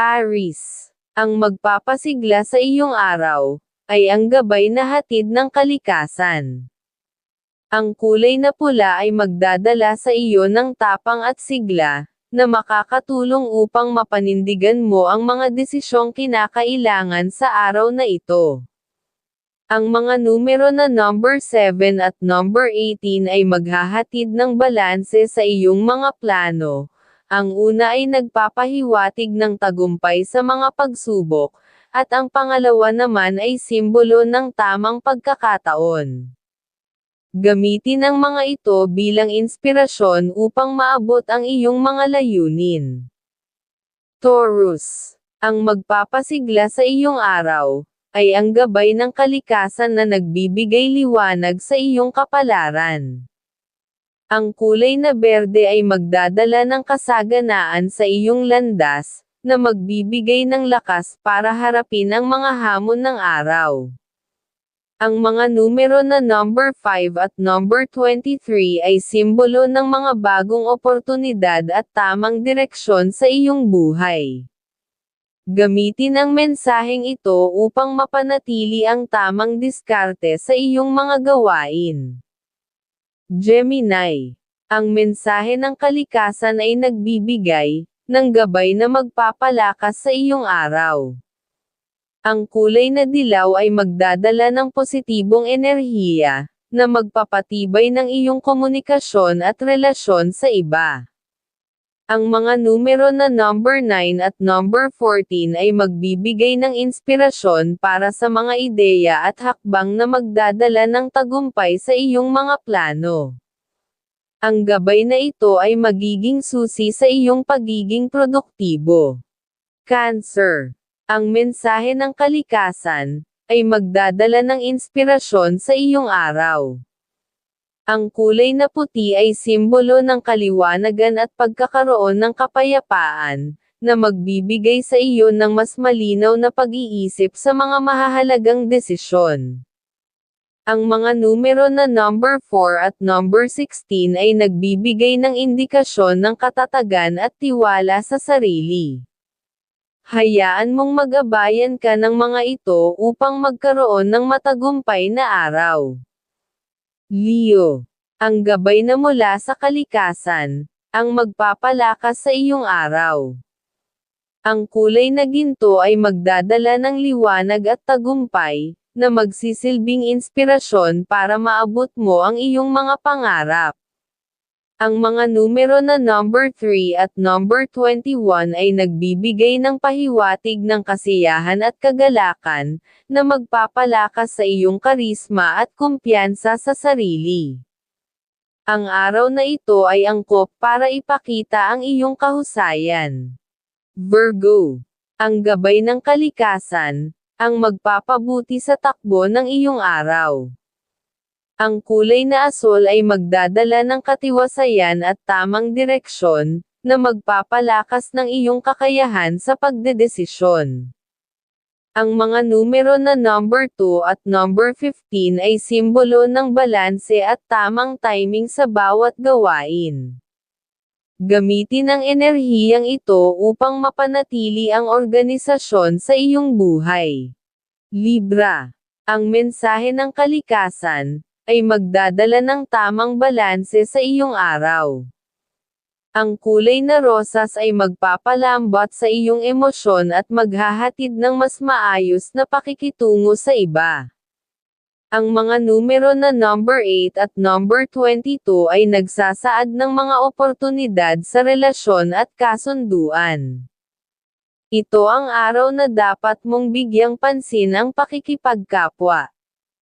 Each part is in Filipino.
Aris, ang magpapasigla sa iyong araw, ay ang gabay na hatid ng kalikasan. Ang kulay na pula ay magdadala sa iyo ng tapang at sigla, na makakatulong upang mapanindigan mo ang mga desisyong kinakailangan sa araw na ito. Ang mga numero na number 7 at number 18 ay maghahatid ng balanse sa iyong mga plano. Ang una ay nagpapahiwatig ng tagumpay sa mga pagsubok, at ang pangalawa naman ay simbolo ng tamang pagkakataon. Gamitin ang mga ito bilang inspirasyon upang maabot ang iyong mga layunin. Taurus, ang magpapasigla sa iyong araw, ay ang gabay ng kalikasan na nagbibigay liwanag sa iyong kapalaran. Ang kulay na berde ay magdadala ng kasaganaan sa iyong landas, na magbibigay ng lakas para harapin ang mga hamon ng araw. Ang mga numero na number 5 at number 23 ay simbolo ng mga bagong oportunidad at tamang direksyon sa iyong buhay. Gamitin ang mensaheng ito upang mapanatili ang tamang diskarte sa iyong mga gawain. Gemini. Ang mensahe ng kalikasan ay nagbibigay ng gabay na magpapalakas sa iyong araw. Ang kulay na dilaw ay magdadala ng positibong enerhiya, na magpapatibay ng iyong komunikasyon at relasyon sa iba. Ang mga numero na number 9 at number 14 ay magbibigay ng inspirasyon para sa mga ideya at hakbang na magdadala ng tagumpay sa iyong mga plano. Ang gabay na ito ay magiging susi sa iyong pagiging produktibo. Cancer ang mensahe ng kalikasan, ay magdadala ng inspirasyon sa iyong araw. Ang kulay na puti ay simbolo ng kaliwanagan at pagkakaroon ng kapayapaan, na magbibigay sa iyo ng mas malinaw na pag-iisip sa mga mahahalagang desisyon. Ang mga numero na number 4 at number 16 ay nagbibigay ng indikasyon ng katatagan at tiwala sa sarili. Hayaan mong magabayan ka ng mga ito upang magkaroon ng matagumpay na araw. Leo. Ang gabay na mula sa kalikasan, ang magpapalakas sa iyong araw. Ang kulay na ginto ay magdadala ng liwanag at tagumpay, na magsisilbing inspirasyon para maabot mo ang iyong mga pangarap. Ang mga numero na number 3 at number 21 ay nagbibigay ng pahiwatig ng kasiyahan at kagalakan, na magpapalakas sa iyong karisma at kumpiyansa sa sarili. Ang araw na ito ay angkop para ipakita ang iyong kahusayan. Virgo. Ang gabay ng kalikasan, ang magpapabuti sa takbo ng iyong araw. Ang kulay na asol ay magdadala ng katiwasayan at tamang direksyon, na magpapalakas ng iyong kakayahan sa pagdedesisyon. Ang mga numero na number 2 at number 15 ay simbolo ng balanse at tamang timing sa bawat gawain. Gamitin ang enerhiyang ito upang mapanatili ang organisasyon sa iyong buhay. Libra. Ang mensahe ng kalikasan, ay magdadala ng tamang balanse sa iyong araw. Ang kulay na rosas ay magpapalambot sa iyong emosyon at maghahatid ng mas maayos na pakikitungo sa iba. Ang mga numero na number 8 at number 22 ay nagsasaad ng mga oportunidad sa relasyon at kasunduan. Ito ang araw na dapat mong bigyang pansin ang pakikipagkapwa.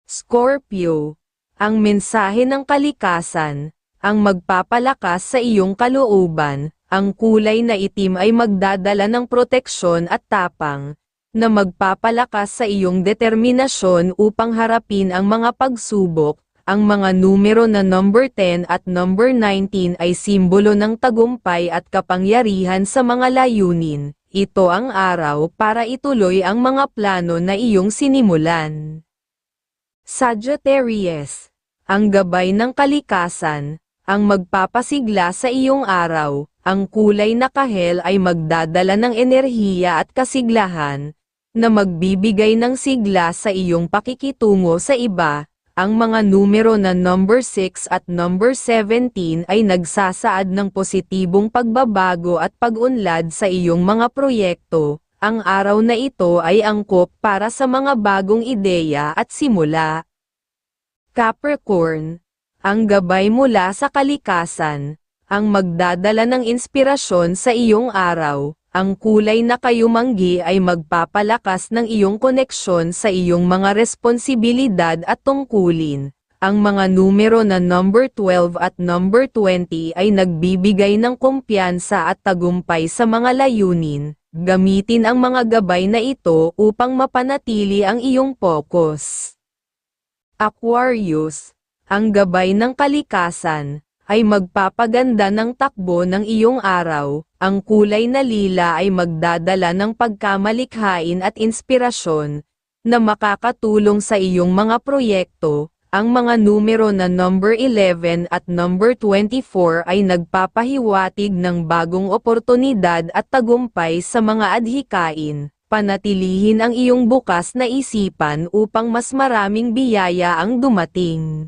Scorpio ang mensahe ng kalikasan, ang magpapalakas sa iyong kalooban, ang kulay na itim ay magdadala ng proteksyon at tapang, na magpapalakas sa iyong determinasyon upang harapin ang mga pagsubok, ang mga numero na number 10 at number 19 ay simbolo ng tagumpay at kapangyarihan sa mga layunin. Ito ang araw para ituloy ang mga plano na iyong sinimulan. Sagittarius, ang gabay ng kalikasan, ang magpapasigla sa iyong araw, ang kulay na kahel ay magdadala ng enerhiya at kasiglahan, na magbibigay ng sigla sa iyong pakikitungo sa iba. Ang mga numero na number 6 at number 17 ay nagsasaad ng positibong pagbabago at pag-unlad sa iyong mga proyekto. Ang araw na ito ay angkop para sa mga bagong ideya at simula. Capricorn, ang gabay mula sa kalikasan, ang magdadala ng inspirasyon sa iyong araw. Ang kulay na kayumanggi ay magpapalakas ng iyong koneksyon sa iyong mga responsibilidad at tungkulin. Ang mga numero na number 12 at number 20 ay nagbibigay ng kumpiyansa at tagumpay sa mga layunin. Gamitin ang mga gabay na ito upang mapanatili ang iyong focus. Aquarius, ang gabay ng kalikasan, ay magpapaganda ng takbo ng iyong araw. Ang kulay na lila ay magdadala ng pagkamalikhain at inspirasyon, na makakatulong sa iyong mga proyekto. Ang mga numero na number 11 at number 24 ay nagpapahiwatig ng bagong oportunidad at tagumpay sa mga adhikain. Panatilihin ang iyong bukas na isipan upang mas maraming biyaya ang dumating.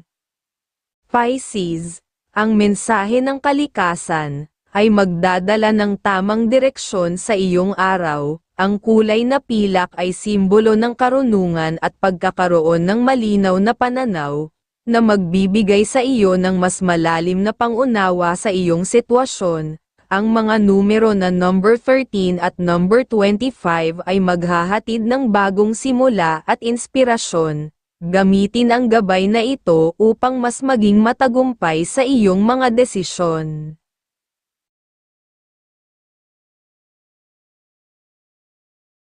Pisces, ang mensahe ng kalikasan, ay magdadala ng tamang direksyon sa iyong araw. Ang kulay na pilak ay simbolo ng karunungan at pagkakaroon ng malinaw na pananaw, na magbibigay sa iyo ng mas malalim na pangunawa sa iyong sitwasyon. Ang mga numero na number 13 at number 25 ay maghahatid ng bagong simula at inspirasyon. Gamitin ang gabay na ito upang mas maging matagumpay sa iyong mga desisyon.